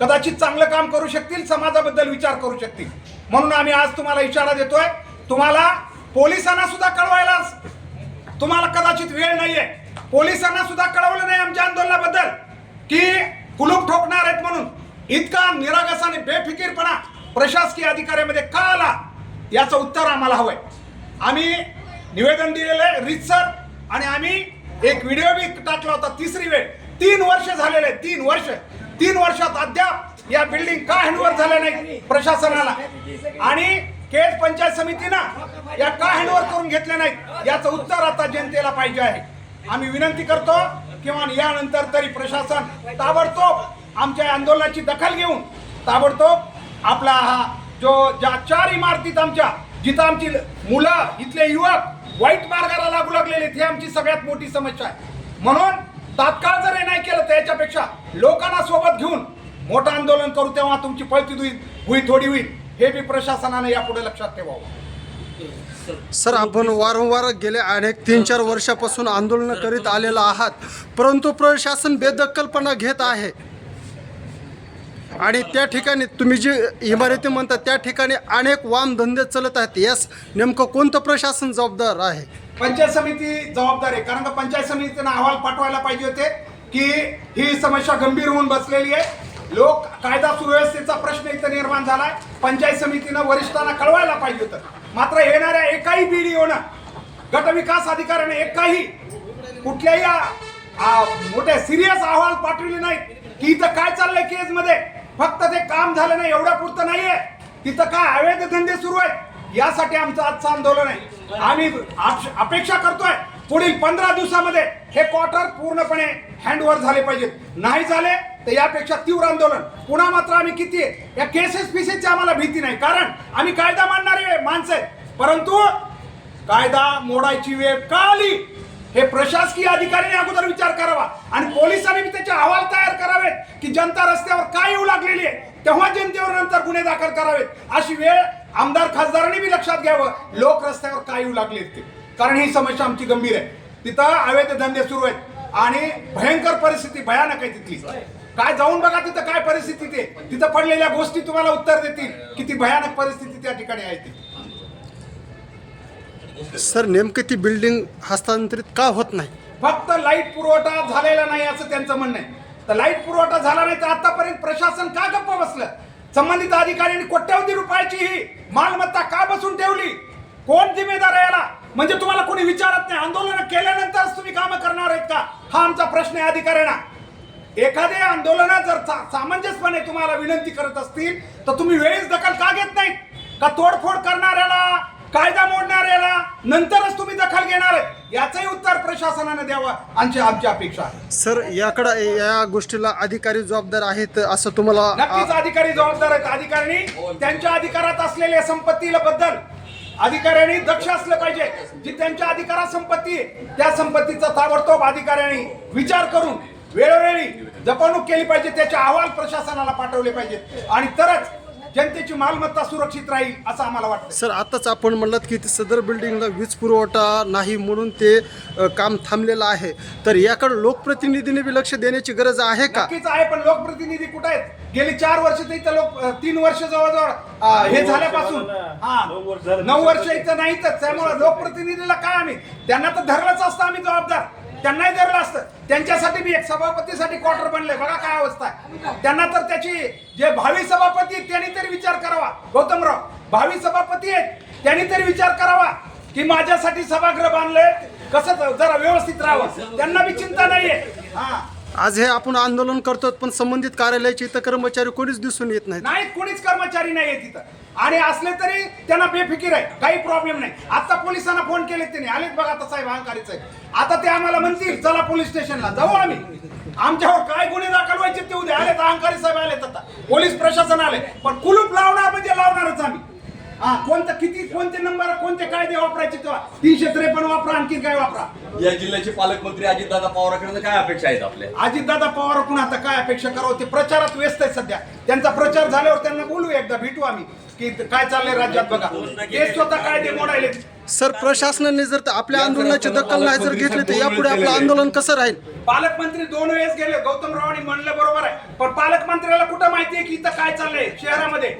कदाचित चांगलं काम करू शकतील समाजाबद्दल विचार करू शकतील. म्हणून आम्ही आज तुम्हाला इशारा देतोय तुम्हाला पोलिसांना सुद्धा कळवायला तुम्हाला कदाचित वेळ नाहीये. पोलिसांना सुद्धा कळवलं नाही आमच्या आंदोलनाबद्दल की कुलूप ठोकणार आहेत म्हणून. इतका निरागस आणि बेफिकीरपणा प्रशासकीय अधिकाऱ्यामध्ये का आला? याचं उत्तर आम्हाला हवंय. आम्ही निवेदन दिलेलं आहे रितसर आणि आम्ही एक व्हिडिओ बी टाकला होता तिसरी वेळ. तीन वर्ष झालेले तीन वर्ष. तीन वर्षात अद्याप या बिल्डिंग का हँडओव्हर झाल्या नाही प्रशासनाला? आणि केज पंचायत समितीनं या का हँडओव्हर करून घेतल्या नाहीत? याचं उत्तर आता जनतेला पाहिजे आहे. आम्ही विनंती करतो किंवा यानंतर तरी प्रशासन ताबडतोब आमच्या आंदोलनाची दखल घेऊन ताबडतोब आपला हा जो ज्या चार इमारतीत आमच्या जिथं आमची मुलं इथले युवक वाईट मार्गाला लागू लागलेले हे ही आमची सगळ्यात मोठी समस्या आहे. म्हणून तात्काळ जर हे नाही केलं तर याच्यापेक्षा लोकांना सोबत घेऊन मोठं आंदोलन करू तेव्हा तुमची पळती होईल होई थोडी होईल हे बी प्रशासनाने यापुढे लक्षात ठेवावं. सर आपण वारंवार गेले अनेक तीन चार वर्षापासून आंदोलन करीत आलेला आहात परंतु प्रशासन बेदखलपणा घेत आहे. आणि त्या ठिकाणी तुम्ही जी इमारती म्हणता त्या ठिकाणी अनेक वाम धंदे चालत आहेत. यास नेमकं कोणतं प्रशासन जबाबदार आहे? पंचायत समिती जबाबदार आहे. कारण का पंचायत समितीनं अहवाल पाठवायला पाहिजे होते की ही समस्या गंभीर होऊन बसलेली आहे. लोक कायदा सुव्यवस्थेचा प्रश्न इथं निर्माण झालाय. पंचायत समितीनं वरिष्ठांना कळवायला पाहिजे होतं. मात्र येणाऱ्या एकाही बीडीओनं गटविकास अधिकाऱ्याने एकाही कुठल्याही मोठ्या सिरियस अहवाल पाठवले नाहीत. की इथं काय चाललंय केस मध्ये? फक्त ते काम झालं नाही एवढ्या पुरतं नाहीये. तिथं काय अवैध धंदे सुरू आहेत? यासाठी आमचं आजचं आंदोलन आहे. आम्ही अपेक्षा करतोय पुढील पंधरा दिवसामध्ये हे क्वार्टर पूर्णपणे हँडओव्हर झाले पाहिजेत. नाही झाले तर यापेक्षा तीव्र आंदोलन. पुन्हा मात्र आम्ही किती आहे? या केसेस पिसेसची आम्हाला भीती नाही. कारण आम्ही कायदा मानणारे माणसं आहेत. परंतु कायदा मोडायची वेळ का आली? हे प्रशासकीय अधिकाऱ्यांनी अगोदर विचार करावा. आणि पोलिसांनी बी त्याचे अहवाल तयार करावेत की जनता रस्त्यावर काय येऊ लागलेली आहे? तेव्हा जनतेवर नंतर गुन्हे दाखल करावेत. अशी वेळ आमदार खासदारांनी बी लक्षात घ्यावं. लोक रस्त्यावर का येऊ लागलेत ते. कारण ही समस्या आमची गंभीर आहे. तिथं अवैध धंदे सुरू आहेत. आणि भयंकर परिस्थिती भयानक आहे तिथली. काय जाऊन बघा तिथं काय परिस्थिती ते. तिथं पडलेल्या गोष्टी तुम्हाला उत्तर देतील. किती भयानक परिस्थिती त्या ठिकाणी आहे ती. सर नेमकं ती बिल्डिंग हस्तांतरित का होत नाही? फक्त लाइट पुरवठा झालेला नाही असं त्यांचं म्हणणं आहे. तर लाइट पुरवठा झाला नाही तर आतापर्यंत प्रशासन का गप्प बसलं? संबंधित अधिकाऱ्यांनी कोट्यवधी रुपयाची ही मालमत्ता का बसून ठेवली? कोण जिम्मेदार आहे याला? म्हणजे तुम्हाला कोणी विचारत नाही आंदोलन केल्यानंतरच तुम्ही कामं करणार आहेत का? हा आमचा प्रश्न आहे अधिकाऱ्यांना. एखादे आंदोलनात जर सामंजस्यपणे तुम्हाला विनंती करत असतील तर तुम्ही वेळीच दखल का घेत नाहीत? का तोडफोड करणाऱ्याला कायदा मोडणाऱ्याला नंतरच तुम्ही दखल घेणार आहे. याचंही उत्तर प्रशासनाने द्यावं. आमची आमची अपेक्षा आहे. सर याकडं या गोष्टीला अधिकारी जबाबदार आहेत असं तुम्हाला नक्कीच अधिकारी जबाबदार आहेत. अधिकाऱ्यांनी त्यांच्या अधिकारात असलेल्या संपत्तीला बद्दल अधिकाऱ्यांनी दक्ष असलं पाहिजे. जी त्यांच्या अधिकारात संपत्ती आहे, त्या संपत्तीचा ताबडतोब अधिकाऱ्यांनी विचार करून वेळोवेळी जपवणूक केली पाहिजे. त्याचे अहवाल प्रशासनाला पाठवले पाहिजेत. आणि तरच जनतेची मालमत्ता सुरक्षित राहील असं आम्हाला वाटतं सर आताच आपण म्हणलात की सदर बिल्डिंगला वीज पुरवठा नाही म्हणून ते अ, काम थांबलेलं आहे. तर याकडे लोकप्रतिनिधीने बी लक्ष देण्याची गरज आहे का? नक्कीच आहे पण लोकप्रतिनिधी कुठे आहेत? गेली चार वर्ष तर इथं लोक अं, तीन वर्ष जवळजवळ अं, हे झाल्यापासून. हा. नऊ वर्ष इथं नाहीतच. त्यामुळे लोकप्रतिनिधीला काय आम्ही? त्यांना तर धरलंच असतं आम्ही जबाबदार. त्यांनाही धरलं असतं. त्यांच्यासाठी मी एक सभापतीसाठी क्वार्टर बनले बघा काय अवस्था आहे. त्यांना तर त्याची जे भावी सभापती आहेत त्यांनी तरी विचार करावा. गौतमराव भावी सभापती आहेत त्यांनी तरी विचार करावा की माझ्यासाठी सभागृह बांधले कसं जरा व्यवस्थित राहावं. त्यांना बी चिंता नाहीये. हा. आज हे आपण आंदोलन करतो पण संबंधित कार्यालयाचे इथं कर्मचारी कोणीच दिसून येत नाहीत. नाही कोणीच कर्मचारी नाही तिथं. आणि असले तरी त्यांना बेफिकीर आहे काही प्रॉब्लेम नाही. आता पोलिसांना फोन केले त्यांनी. आलेत बघा आता साहेब अहंकारी साहेब. आता ते आम्हाला म्हणतील चला पोलीस स्टेशनला जाऊ आम्ही. आमच्यावर काय गुन्हे दाखल व्हायचे ते उद्या आलेत अहंकारी साहेब आलेत आता. पोलीस प्रशासन आले. पण कुलूप लावणार म्हणजे लावणारच आम्ही. हा कोणतं किती कोणते नंबर कोणते कायदे वापरायचे तेव्हा तीनशे त्रेपन्न वापरा आणखी काय वापरा? या जिल्ह्याचे पालकमंत्री अजितदादा पवारांकडे काय अपेक्षा आहेत आपल्या? अजितदादा पवारकडून आता काय अपेक्षा करावं? ते प्रचारात व्यस्त आहे सध्या. त्यांचा प्रचार झाल्यावर त्यांना बोलू एकदा भेटू आम्ही. की काय चाललंय राज्यात बघा. ते स्वतः कायदे मोडायले सर प्रशासनाने जर आपल्या आंदोलनाची दखल नाही जर घेतली तर यापुढे आपलं आंदोलन कसं राहील? पालकमंत्री दोन वेळेस गेले. गौतमरावांनी म्हणलं बरोबर आहे. पण पालकमंत्र्याला कुठं माहिती आहे की इथं काय चाललंय? शहरामध्ये.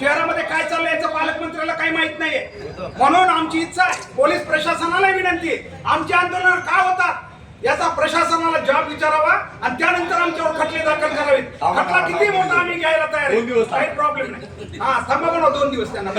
शहरामध्ये काय चाललंय याचं पालकमंत्र्याला काही माहीत नाहीये. म्हणून आमची इच्छा आहे पोलीस प्रशासनाला विनंती आमचे आंदोलन का होतात? याचा प्रशासनाला जबाब विचारावा आणि त्यानंतर आमच्यावर खटले दाखल करावेत. खटला किती मोठा आम्ही घ्यायला तयार आहे? काही प्रॉब्लेम नाही. हा थांबा दोन दिवस त्यांना.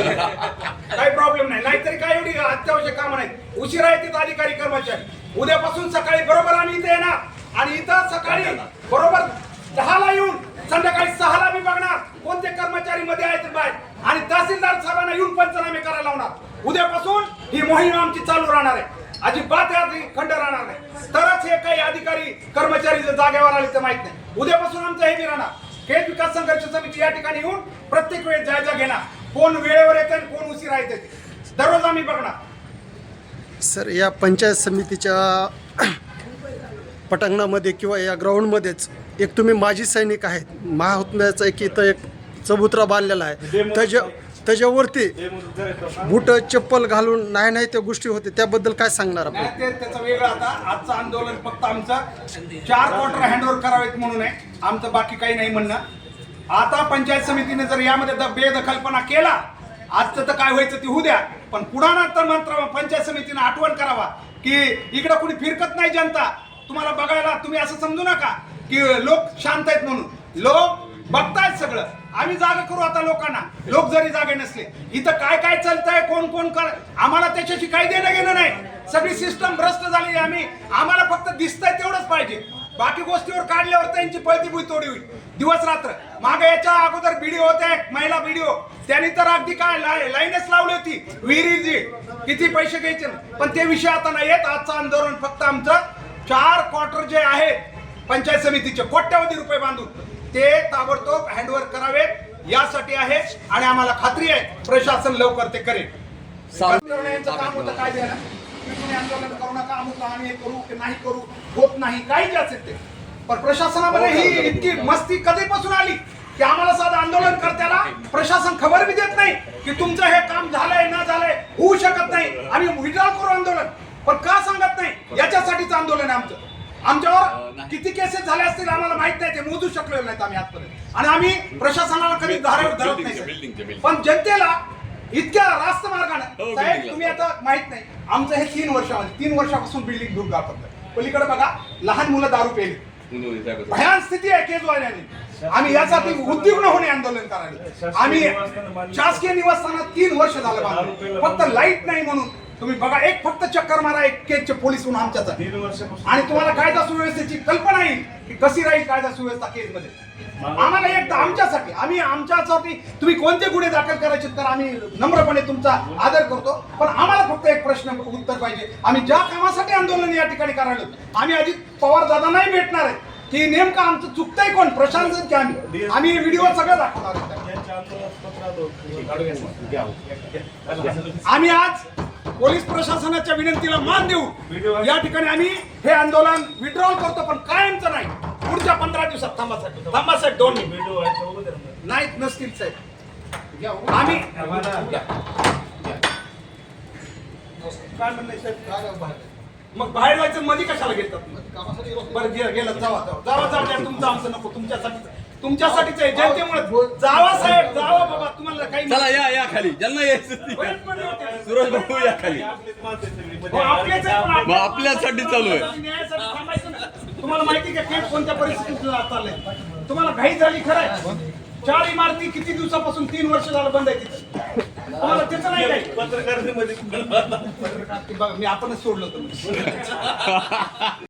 काही प्रॉब्लेम नाही. नाहीतरी काय एवढी अत्यावश्यक कामं नाहीत. उशिरा येतात अधिकारी कर्मचारी. उद्यापासून सकाळी बरोबर आम्ही इथे येणार. आणि इथं सकाळी बरोबर दहाला येऊन संध्याकाळी सहाला मी बघणार कोणते कर्मचारी मध्ये आहेत बाहेर. आणि तहसीलदार साहेबांना येऊन पंचनामे करायला लावणार. उद्यापासून ही मोहीम आमची चालू राहणार आहे. अजिबात यात खंड राहणार नाही. तरच हे काही अधिकारी कर्मचारी जागेवर आले तर माहीत नाही. उद्यापासून आमचं हे राहणार. खेळ विकास संघर्ष समिती या ठिकाणी येऊन प्रत्येक वेळेस जायचा घेणार. कोण वेळेवर येते आणि कोण उशीर येते दररोज आम्ही बघणार. सर या पंचायत समितीच्या पटांगणामध्ये किंवा या ग्राउंडमध्येच एक तुम्ही माजी सैनिक आहेत. महाहुतम्याचा एक इथं एक चबुत्रा बांधलेला आहे. त्याच्या त्याच्यावरती बूट चप्पल घालून नाही नाही त्या गोष्टी होते. त्याबद्दल काय सांगणार आपण? ते त्याचं वेगळं आता. आजचं आंदोलन फक्त आमचं. चार क्वार्टर हँडओव्हर करावेत म्हणून आहे. आमचं बाकी काही नाही म्हणणं. आता पंचायत समितीने जर यामध्ये द- बेदखलपणा केला आजचं तर काय व्हायचं ते होऊ द्या. पण नंतर मात्र पंचायत समितीने आठवण करावा की इकडं कुणी फिरकत नाही जनता. तुम्हाला बघायला तुम्ही असं समजू नका की लोक शांत आहेत म्हणून. लोक बघतायत सगळं. आम्ही जागा करू आता लोकांना. लोक जरी जागे नसले इथं काय काय चालतंय कोण कोण कर आम्हाला त्याच्याशी काही देणं घेणं नाही. सगळी सिस्टम भ्रष्ट झाली आम्ही. आम्हाला फक्त दिसतंय तेवढंच पाहिजे. बाकी गोष्टीवर काढल्यावर त्यांची पळती बुई तोडी होईल. दिवस रात्र. मागे याच्या अगोदर व्हिडिओ होते महिला व्हिडिओ त्यांनी तर अगदी काय लाईनच लावली होती. विहिरीची किती पैसे घ्यायचे पण ते विषय आता नाही येत आजचं आंदोलन फक्त आमचं चार क्वार्टर जे आहेत पंचायत समितीचे कोट्यावधी रुपये बांधून ते ताबडतोब हँडओव्हर करावेत. यासाठी आहे आणि आम्हाला खात्री आहे प्रशासन लवकर ते करेल. काम होतं काय आंदोलन करू नका अमुक आम्ही हे करू की नाही करू होत नाही काही जे असेल ते. पण प्रशासनामध्ये ही इतकी मस्ती कधीपासून आली की आम्हाला साधं आंदोलन करत्याला प्रशासन खबर बी देत नाही की तुमचं हे काम झालंय ना झालंय होऊ शकत नाही. आम्ही विड्रॉल करू आंदोलन. पण का सांगत नाही? आहे आमचं. आमच्यावर किती केसेस झाले असतील आम्हाला माहीत नाही ते मोजू शकलो नाहीत आम्ही आजपर्यंत. आणि आम्ही प्रशासनाला कधी धारेवर धरत नाही. पण जनतेला इतक्या रास्त हो, मार्गाने साहेब बिल्डिंगला. तुम्ही आता माहीत नाही. आमचं हे तीन वर्षामध्ये तीन वर्षापासून बिल्डिंग दूर करतात पलीकडे बघा लहान मुलं दारू पेली साहेब. भयान स्थिती आहे केजवाल्याने आम्ही यासाठी उद्विग्न होणे आंदोलन करायला. आम्ही शासकीय निवासस्थानात तीन वर्ष झालं फक्त लाइट नाही म्हणून. तुम्ही बघा एक फक्त चक्कर मारा एक केजचे पोलीस म्हणून आमच्याच आहे. तीन वर्षापासून आणि तुम्हाला कायदा सुव्यवस्थेची कल्पना येईल की कशी राहील कायदा सुव्यवस्था केसमध्ये. आम्हाला एक तर आमच्यासाठी आम्ही आमच्यासाठी तुम्ही कोणते गुन्हे दाखल करायचे तर आम्ही नम्रपणे तुमचा आदर करतो. पण आम्हाला फक्त एक प्रश्न उत्तर पाहिजे. आम्ही ज्या कामासाठी आंदोलन या ठिकाणी करायला आम्ही अजित पवार दादा नाही भेटणार आहे. की नेमकं आमचं चुकतंय कोण? प्रशासन की आम्ही? आम्ही व्हिडिओ सगळं दाखवणार आम्ही आज पोलीस प्रशासनाच्या विनंतीला मान देऊ या ठिकाणी आम्ही हे आंदोलन विड्रॉल करतो पण कायमचं नाही. पुढच्या पंधरा दिवसात थांबासाठी थांबासाठी दोन मिनिट. व्हिडिओ आहे तो बघा ना. नाहीत नसतील साहेब. आम्ही काय साहेब? मग बाहेर जायचं मध्ये कशाला घेतात बरं गेलं जावा जावा जावा जावा. तुमचं आमचं नको तुमच्यासाठी. तुमच्यासाठीच आहे जनतेमुळे जावा साहेब जावा बाबा तुम्हाला काही चला या या खाली. ज्यांना यायचं ते. भाऊ या खाली. हो, आपलेच आहे, पण मग आपल्यासाठी चालू आहे. न्यायासाठी थांबायचं ना. तुम्हाला माहिती का केस कोणत्या परिस्थितीत चाललंय? तुम्हाला घाई झाली खरं आहे. चार इमारती किती दिवसापासून तीन वर्ष झालं बंद आहे तिथं? तुम्हाला त्याचं नाही काही पत्रकारितेमध्ये बघा मी आपणच सोडलं होतं.